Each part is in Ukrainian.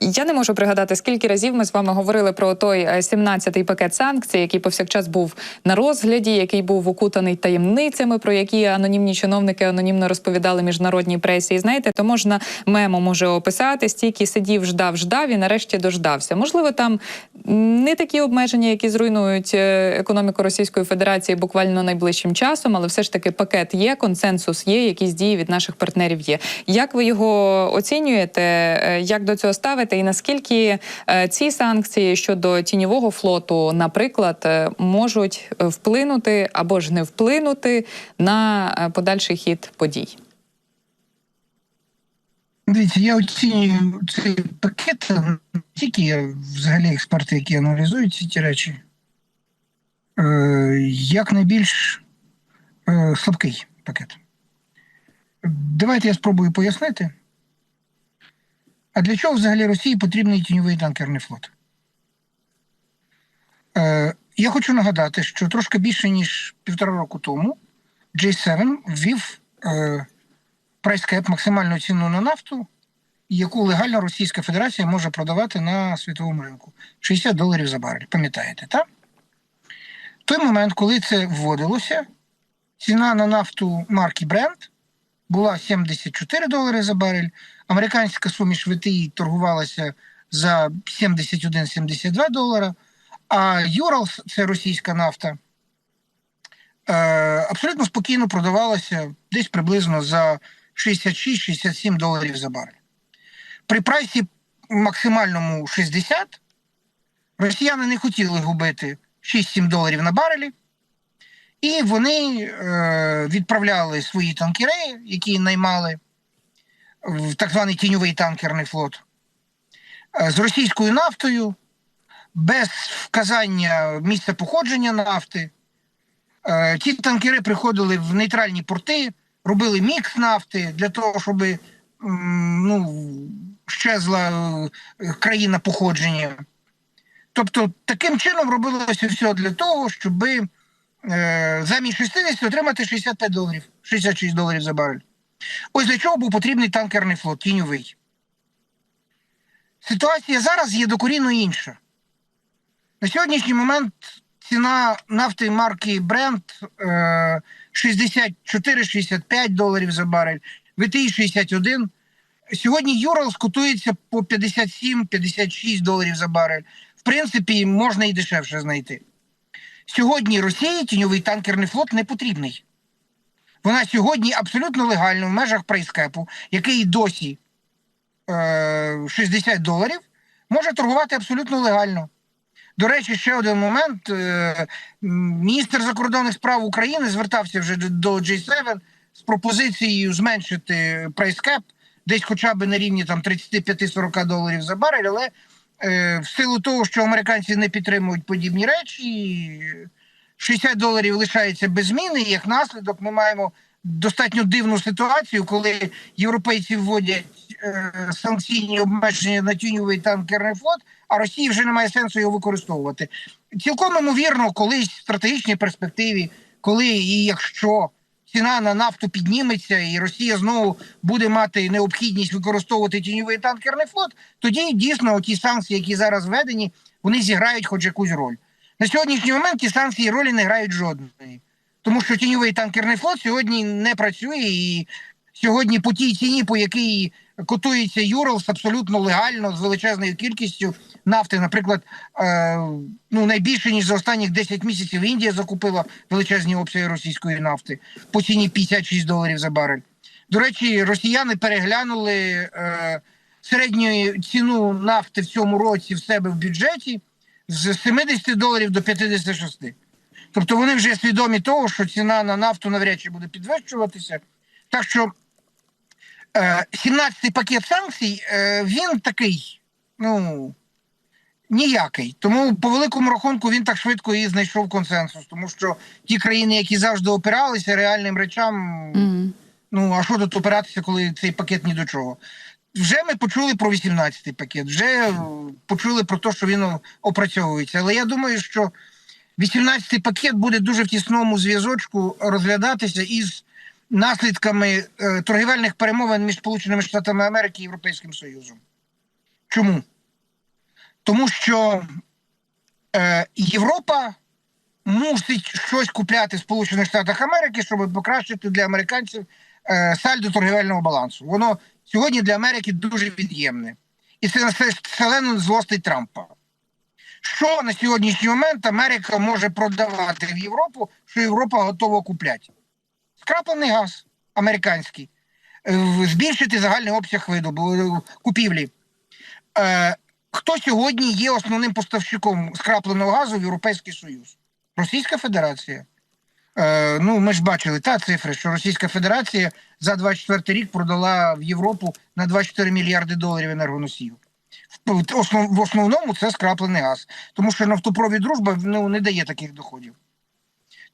я не можу пригадати, скільки разів ми з вами говорили про той е, 17-й пакет санкцій, який повсякчас був на розгляді, який був окутаний таємницями, про які анонімні чиновники анонімно розповідали міжнародній пресі. І знаєте, то можна мемо може описати стільки сидів, ждав, ждав і нарешті дождався. Можливо, там не такі обмеження, які зруйнують е, економіку Російської Федерації буквально найближчим часом, але все ж таки пакет є, консенсус є, якісь дії від наших партнерів є. Як ви його оцінюєте? е, Як до цього ставите? І наскільки е, ці санкції щодо тіньового флоту, наприклад, е, можуть е, вплинути або ж не вплинути на подальший хід подій? Дивіться, я оцінюю цей пакет не тільки я, взагалі експерти, які аналізують ці ті речі, як найбільш слабкий пакет. Давайте я спробую пояснити. А для чого взагалі Росії потрібний тіньовий танкерний флот? Е, я хочу нагадати, що трошки більше ніж півтора року тому J7 ввів е, прайскеп максимальну ціну на нафту, яку легально Російська Федерація може продавати на світовому ринку 60 доларів за барель. Пам'ятаєте, так? В той момент, коли це вводилося, ціна на нафту марки Brent була 74 долари за барель. Американська суміш ВТІ торгувалася за 71-72 долара, а Юралс, це російська нафта, е, абсолютно спокійно продавалася десь приблизно за 66-67 доларів за барель. При прайсі максимальному 60 росіяни не хотіли губити 6-7 доларів на барелі, і вони е, відправляли свої танкери, які наймали в так званий тіньовий танкерний флот, е, з російською нафтою, без вказання місця походження нафти. Е, ті танкери приходили в нейтральні порти, робили мікс нафти для того, щоб ну, щезла країна походження. Тобто, таким чином робилося все для того, щоб е, замість 60 отримати 65 доларів, 66 доларів за барель. Ось для чого був потрібний танкерний флот, тіньовий. Ситуація зараз є докорінно інша. На сьогоднішній момент ціна нафти марки Brent е, 64-65 доларів за барель, ВТІ 61. Сьогодні Юралс котується по 57-56 доларів за барель. В принципі, можна і дешевше знайти. Сьогодні Росії тіньовий танкерний флот не потрібний. Вона сьогодні абсолютно легально в межах прайскепу, який досі е, 60 доларів, може торгувати абсолютно легально. До речі, ще один момент. Е, міністр закордонних справ України звертався вже до G7 з пропозицією зменшити прайскеп десь хоча б на рівні там 35-40 доларів за барель, але е, в силу того, що американці не підтримують подібні речі, 60 доларів лишається без зміни. І як наслідок, ми маємо достатньо дивну ситуацію, коли європейці вводять е, санкційні обмеження на тюньовий танкерний флот, а Росії вже немає сенсу його використовувати. Цілком ймовірно, колись в стратегічній перспективі, коли і якщо ціна на нафту підніметься, і Росія знову буде мати необхідність використовувати тіньовий танкерний флот, тоді дійсно ті санкції, які зараз введені, вони зіграють хоч якусь роль. На сьогоднішній момент ті санкції ролі не грають жодної, тому що тіньовий танкерний флот сьогодні не працює, і сьогодні по тій ціні, по якій котується Юралс, абсолютно легально з величезною кількістю нафти. Наприклад, е, ну найбільше ніж за останніх 10 місяців Індія закупила величезні обсяги російської нафти по ціні 56 доларів за барель. До речі, росіяни переглянули е, середню ціну нафти в цьому році в себе в бюджеті з 70 доларів до 56. Тобто вони вже свідомі того, що ціна на нафту навряд чи буде підвищуватися. Так що 17-й пакет санкцій, е, він такий, ну, ніякий. Тому по великому рахунку він так швидко і знайшов консенсус. Тому що ті країни, які завжди опиралися реальним речам, Мгм. ну а що тут опиратися, коли цей пакет ні до чого? Вже ми почули про 18-й пакет, вже почули про те, що він опрацьовується. Але я думаю, що 18-й пакет буде дуже в тісному зв'язочку розглядатися із наслідками е, торгівельних перемовин між Сполученими Штатами Америки і Європейським Союзом. Чому? Тому що е, Європа мусить щось купляти Сполучених Штатах Америки, щоб покращити для американців е, сальдо торгівельного балансу. Воно сьогодні для Америки дуже від'ємне. І це все селено злостить Трампа. Що на сьогоднішній момент Америка може продавати в Європу, що Європа готова купляти? Скраплений газ американський, е, збільшити загальний обсяг видобу купівлі. Хто сьогодні є основним поставщиком скрапленого газу в Європейський Союз? Російська Федерація. Е, ну, ми ж бачили та цифри, що Російська Федерація за 24 рік продала в Європу на 24 мільярди доларів енергоносіїв. В, в основному це скраплений газ, тому що нафтопровід дружба ну, не дає таких доходів.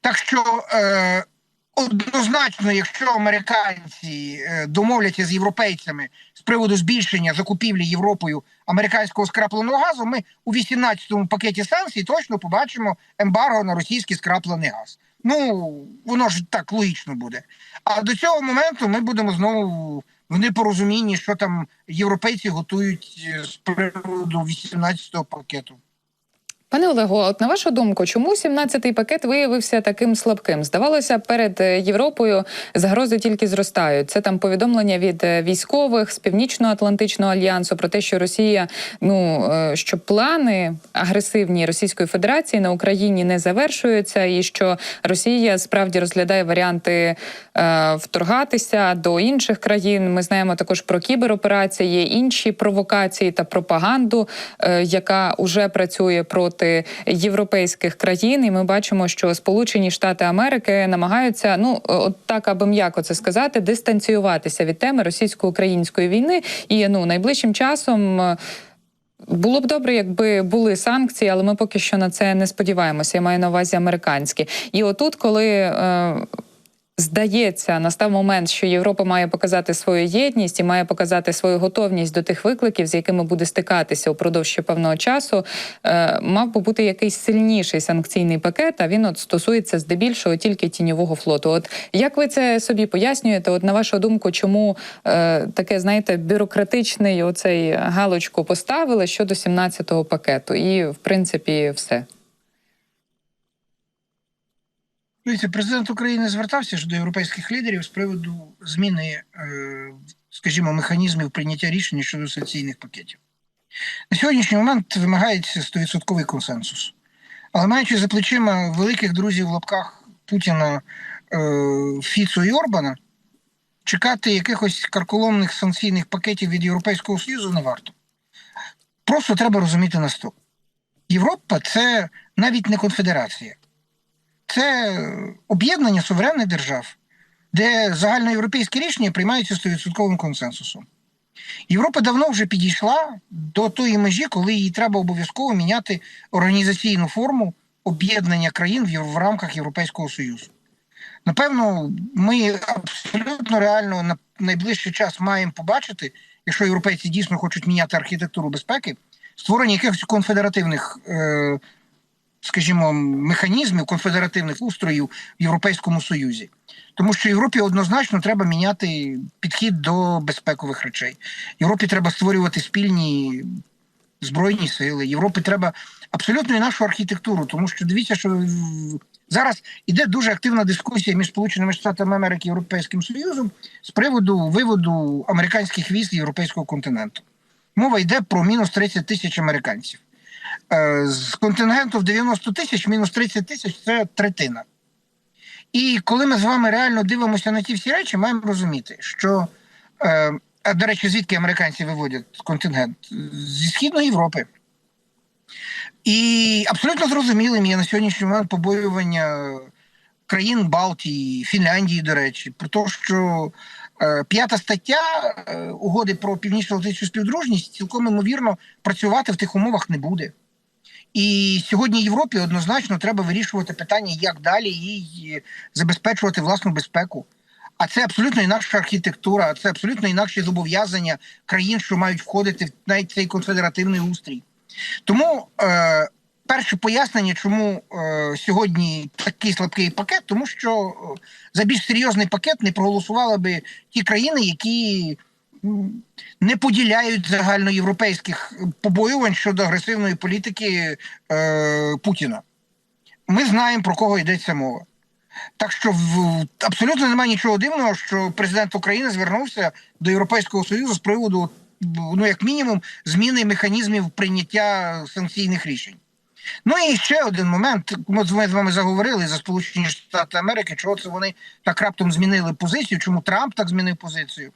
Так що е, однозначно, якщо американці е, домовляться з європейцями з приводу збільшення закупівлі Європою американського скрапленого газу, ми у 18-му пакеті санкцій точно побачимо ембарго на російський скраплений газ. Ну воно ж так логічно буде. А до цього моменту ми будемо знову в непорозумінні, що там європейці готують е, з приводу 18-го пакету. Пане Олего, от на вашу думку, чому 17-й пакет виявився таким слабким? Здавалося, перед е, Європою загрози тільки зростають. Це там повідомлення від е, військових з Північно-Атлантичного альянсу про те, що Росія, ну е, що плани агресивні Російської Федерації на Україні не завершуються, і що Росія справді розглядає варіанти е, вторгатися до інших країн. Ми знаємо також про кібероперації, інші провокації та пропаганду, е, яка вже працює проти європейських країн. І ми бачимо, що Сполучені Штати Америки намагаються, ну от так, аби м'яко це сказати, дистанціюватися від теми російсько-української війни. І ну найближчим часом. е, було б добре, якби були санкції, але ми поки що на це не сподіваємося. Я маю на увазі американські. І отут, коли е, здається, настав момент, що Європа має показати свою єдність і має показати свою готовність до тих викликів, з якими буде стикатися упродовж ще певного часу, е, мав би бути якийсь сильніший санкційний пакет. А він от стосується здебільшого тільки тіньового флоту. От як ви це собі пояснюєте? От на вашу думку, чому е, таке, знаєте, бюрократичний оцей галочку поставили щодо 17-го пакету, і в принципі все. Дивіться, президент України звертався ж до європейських лідерів з приводу зміни, е, скажімо, механізмів прийняття рішень щодо санкційних пакетів. На сьогоднішній момент вимагається 100% консенсус. Але маючи за плечима великих друзів в лапках Путіна, е, Фіцо і Орбана, чекати якихось карколомних санкційних пакетів від Європейського Союзу не варто. Просто треба розуміти наступне. Європа це навіть не конфедерація це об'єднання суверенних держав, де загальноєвропейські рішення приймаються 100% консенсусом. Європа давно вже підійшла до тої межі, коли їй треба обов'язково міняти організаційну форму об'єднання країн в, рамках Європейського Союзу. Напевно, ми абсолютно реально на найближчий час маємо побачити, якщо європейці дійсно хочуть міняти архітектуру безпеки, створення якихось конфедеративних е, скажімо, механізмів конфедеративних устроїв в Європейському Союзі. Тому що Європі однозначно треба міняти підхід до безпекових речей. Європі треба створювати спільні збройні сили. Європі треба абсолютно інакшу архітектуру, тому що дивіться, що зараз іде дуже активна дискусія між Сполученими Штатами Америки і Європейським Союзом з приводу виводу американських військ європейського континенту. Мова йде про мінус 30 тисяч американців. Е, з контингенту в 90 тисяч, мінус 30 тисяч це третина. І коли ми з вами реально дивимося на ті всі речі, маємо розуміти, що, е, а до речі, звідки американці виводять контингент? Зі Східної Європи. І абсолютно зрозумілим є на сьогоднішній момент побоювання країн Балтії, Фінляндії, до речі, про те, що е, п'ята стаття угоди про північно-атлантичну співдружність цілком ймовірно працювати в тих умовах не буде. І сьогодні Європі однозначно треба вирішувати питання, як далі їй забезпечувати власну безпеку. А це абсолютно інакша архітектура, це абсолютно інакші зобов'язання країн, що мають входити в навіть цей конфедеративний устрій. Тому е, перше пояснення, чому е, сьогодні такий слабкий пакет, тому що е, за більш серйозний пакет не проголосували би ті країни, які не поділяють загальноєвропейських побоювань щодо агресивної політики е, Путіна. Ми знаємо, про кого йдеться мова. Так що в, абсолютно немає нічого дивного, що президент України звернувся до Європейського Союзу з приводу, ну, як мінімум, зміни механізмів прийняття санкційних рішень. Ну і ще один момент. Ми з вами заговорили за Сполучені Штати Америки, чого це вони так раптом змінили позицію, чому Трамп так змінив позицію.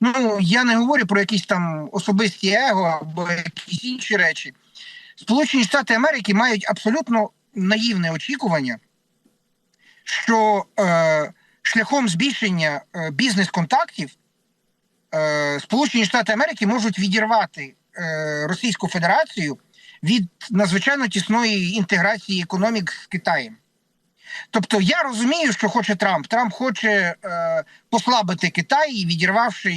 Ну я не говорю про якісь там особисті его або якісь інші речі. Сполучені Штати Америки мають абсолютно наївне очікування, що е, шляхом збільшення е, бізнес-контактів е, Сполучені Штати Америки можуть відірвати е, Російську Федерацію від надзвичайно тісної інтеграції економік з Китаєм. Тобто я розумію, що хоче Трамп. Трамп хоче е, послабити Китай, і відірвавши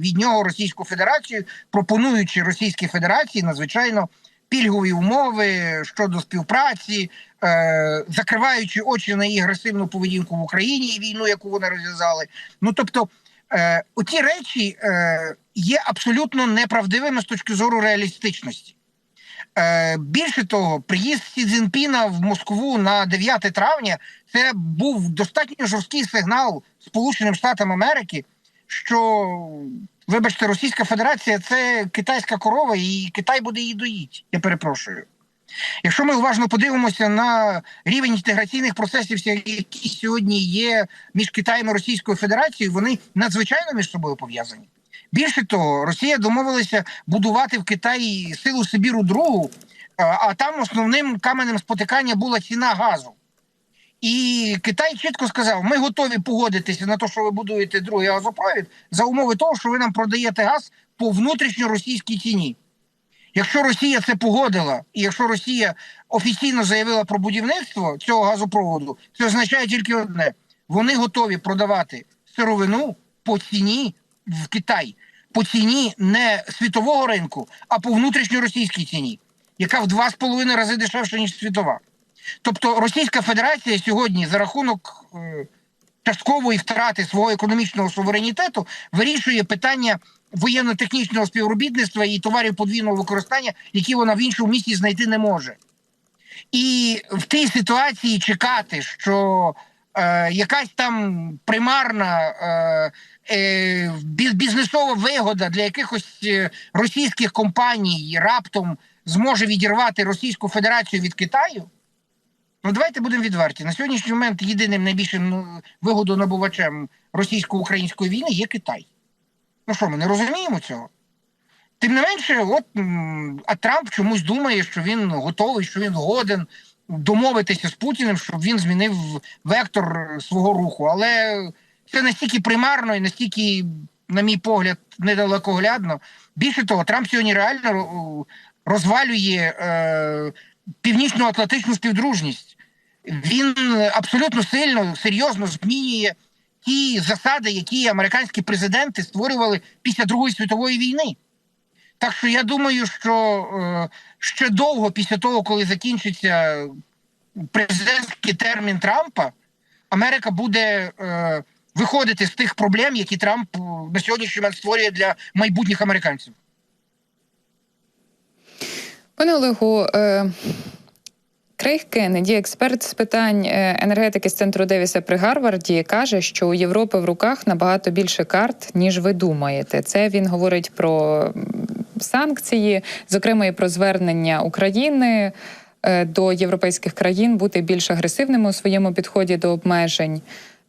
від нього Російську Федерацію, пропонуючи Російській Федерації надзвичайно пільгові умови щодо співпраці, е, закриваючи очі на її агресивну поведінку в Україні і війну, яку вони розв'язали. Ну тобто, е, оці речі е, є абсолютно неправдивими з точки зору реалістичності. Е, Більше того, приїзд Сі Цзінпіна в Москву на 9 травня це був достатньо жорсткий сигнал Сполученим Штатам Америки, що, вибачте, Російська Федерація це китайська корова, і Китай буде її доїти. Я перепрошую. Якщо ми уважно подивимося на рівень інтеграційних процесів, які сьогодні є між Китаєм і Російською Федерацією, вони надзвичайно між собою пов'язані. Більше того, Росія домовилася будувати в Китаї силу Сибіру другу, а- там основним каменем спотикання була ціна газу. І Китай чітко сказав: ми готові погодитися на те, що ви будуєте другий газопровід, за умови того, що ви нам продаєте газ по внутрішньоросійській ціні. Якщо Росія це погодила, і якщо Росія офіційно заявила про будівництво цього газопроводу, це означає тільки одне: вони готові продавати сировину по ціні в Китай, по ціні не світового ринку, а по внутрішньоросійській ціні, яка в два з половиною рази дешевша, ніж світова. Тобто Російська Федерація сьогодні за рахунок е, часткової втрати свого економічного суверенітету вирішує питання воєнно-технічного співробітництва і товарів подвійного використання, які вона в іншому місці знайти не може. І в тій ситуації чекати, що е, якась там примарна е, бізнесова вигода для якихось е, російських компаній раптом зможе відірвати Російську Федерацію від Китаю. Ну, давайте будемо відверті. На сьогоднішній момент єдиним найбільшим ну, вигодонабувачем російсько-української війни є Китай. Ну що, ми не розуміємо цього? Тим не менше, от а Трамп чомусь думає, що він готовий, що він годен домовитися з Путіним, щоб він змінив вектор свого руху. Але це настільки примарно і настільки, на мій погляд, недалекоглядно. Більше того, Трамп сьогодні реально розвалює е, північно-атлантичну співдружність. Він абсолютно сильно, серйозно змінює ті засади, які американські президенти створювали після Другої світової війни. Так що я думаю, що е, ще довго після того, коли закінчиться президентський термін Трампа, Америка буде е, виходити з тих проблем, які Трамп е, на сьогоднішній момент створює для майбутніх американців. Пане Олегу, е, Крейг Кеннеді, експерт з питань е, енергетики з центру Девіса при Гарварді, каже, що у Європи в руках набагато більше карт, ніж ви думаєте. Це він говорить про санкції, зокрема і про звернення України е, до європейських країн бути більш агресивними у своєму підході до обмежень.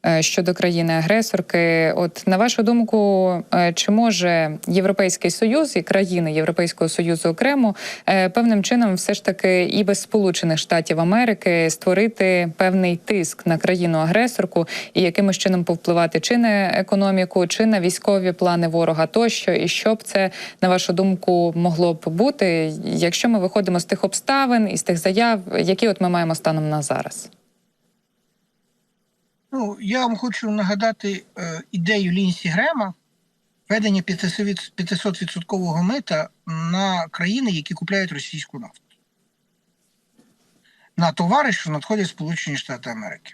Е, Щодо країни-агресорки, от на вашу думку, е, чи може Європейський Союз і країни Європейського Союзу окремо е, певним чином, все ж таки, і без Сполучених Штатів Америки створити певний тиск на країну-агресорку і якимось чином повпливати чи на економіку, чи на військові плани ворога тощо, і що б це на вашу думку могло б бути, якщо ми виходимо з тих обставин і з тих заяв, які от ми маємо станом на зараз? Ну, я вам хочу нагадати е, ідею Лінсі Грема введення 500% мита на країни, які купляють російську нафту. На товари, що надходять Сполучені Штати Америки.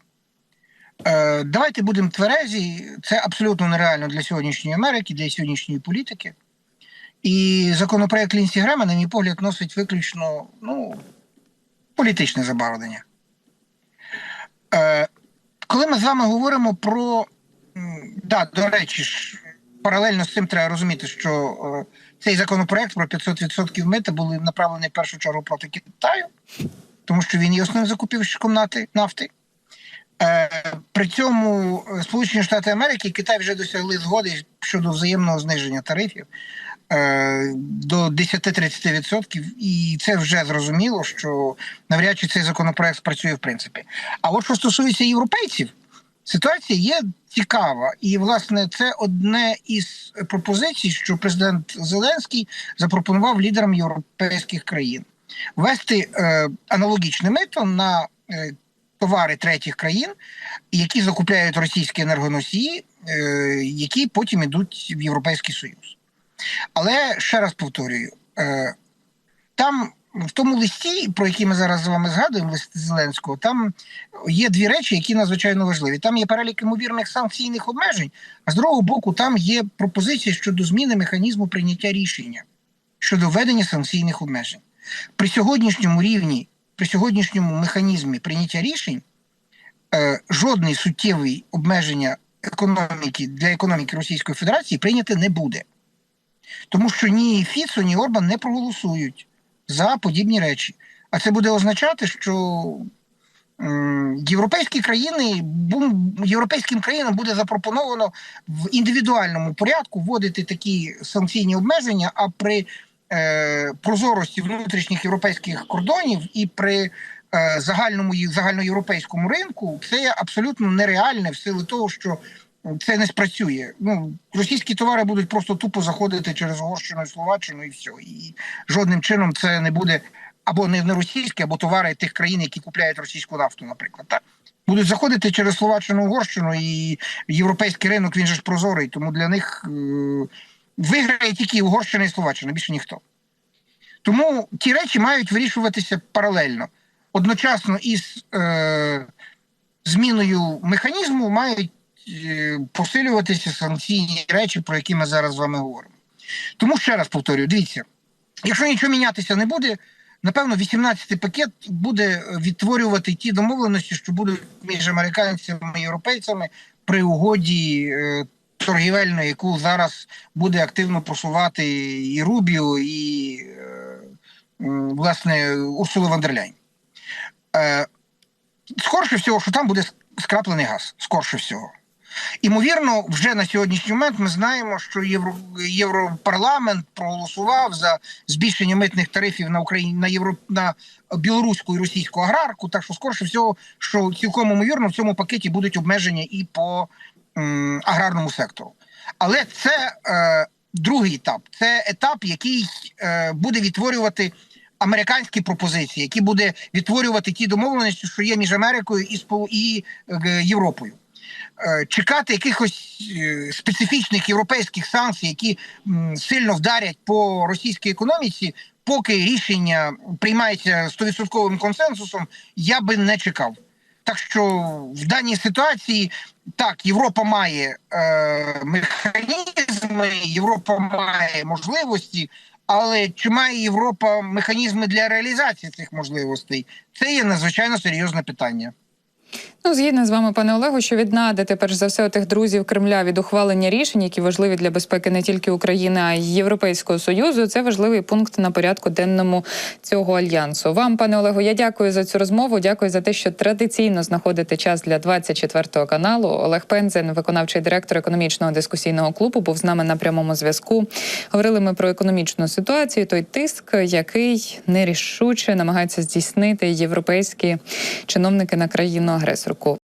Е, давайте будемо тверезі. Це абсолютно нереально для сьогоднішньої Америки, для сьогоднішньої політики. І законопроект Лінсі Грема, на мій погляд, носить виключно ну, політичне забарвлення. Е, коли ми з вами говоримо про. Да, до речі, ж, паралельно з цим треба розуміти, що е, цей законопроект про 500% мита були направлені в першу чергу проти Китаю, тому що він є основним закупівщиком нафти. Е, при цьому е, Сполучені Штати Америки і Китай вже досягли згоди щодо взаємного зниження тарифів до 10-30%, і це вже зрозуміло, що навряд чи цей законопроект спрацює в принципі. А от що стосується європейців, ситуація є цікава, і власне це одне із пропозицій, що президент Зеленський запропонував лідерам європейських країн ввести е, аналогічне мито на е, товари третіх країн, які закупляють російські енергоносії, е, які потім йдуть в Європейський Союз. Але ще раз повторюю: е, там в тому листі, про який ми зараз з вами згадуємо, лист Зеленського, там є дві речі, які надзвичайно важливі. Там є перелік ймовірних санкційних обмежень, а з другого боку, там є пропозиції щодо зміни механізму прийняття рішення щодо введення санкційних обмежень. При сьогоднішньому рівні, при сьогоднішньому механізмі прийняття рішень, е, жодний суттєвий обмеження економіки для економіки Російської Федерації прийняти не буде. Тому що ні Фіцо, ні Орбан не проголосують за подібні речі. А це буде означати, що європейські країни, європейським країнам буде запропоновано в індивідуальному порядку вводити такі санкційні обмеження, а при е, прозорості внутрішніх європейських кордонів і при е, загальному загальноєвропейському ринку це абсолютно нереальне в силу того, що це не спрацює. Ну російські товари будуть просто тупо заходити через Угорщину і Словаччину, і все. І жодним чином це не буде або не, російські, або товари тих країн, які купляють російську нафту, наприклад. Так? Будуть заходити через Словаччину, Угорщину і європейський ринок він же ж прозорий, тому для них е, виграє тільки Угорщина і Словаччина, більше ніхто. Тому ті речі мають вирішуватися паралельно. Одночасно із е, зміною механізму мають посилюватися санкційні речі, про які ми зараз з вами говоримо. Тому ще раз повторюю: дивіться, якщо нічого мінятися не буде, напевно, 18-й пакет буде відтворювати ті домовленості, що будуть між американцями і європейцями при угоді е, торгівельної, яку зараз буде активно просувати і Рубіо, і е, власне Урсула Вандерляйн. Е, скорше всього, що там буде скраплений газ. Скорше всього. Імовірно, вже на сьогоднішній момент ми знаємо, що Євро, Європарламент проголосував за збільшення митних тарифів на Україні на євро на білоруську і російську аграрку. Так що, скорше всього, що цілком імовірно в цьому пакеті будуть обмеження і по м, аграрному сектору. Але це е, другий етап. Це етап, який е, буде відтворювати американські пропозиції, які буде відтворювати ті домовленості, що є між Америкою і і е, Європою. Е, Чекати якихось е, специфічних європейських санкцій, які сильно вдарять по російській економіці, поки рішення приймається 100% консенсусом, я би не чекав. Так що в даній ситуації так, Європа має е, механізми, Європа має можливості, але чи має Європа механізми для реалізації цих можливостей? Це є надзвичайно серйозне питання. Ну, згідно з вами, пане Олегу, що віднадити перш за все тих друзів Кремля від ухвалення рішень, які важливі для безпеки не тільки України, а й Європейського союзу. Це важливий пункт на порядку денному цього альянсу. Вам, пане Олегу, я дякую за цю розмову. Дякую за те, що традиційно знаходите час для 24 каналу. Олег Пензен, виконавчий директор економічного дискусійного клубу, був з нами на прямому зв'язку. Говорили ми про економічну ситуацію, той тиск, який нерішуче намагаються здійснити європейські чиновники на країну агресорку.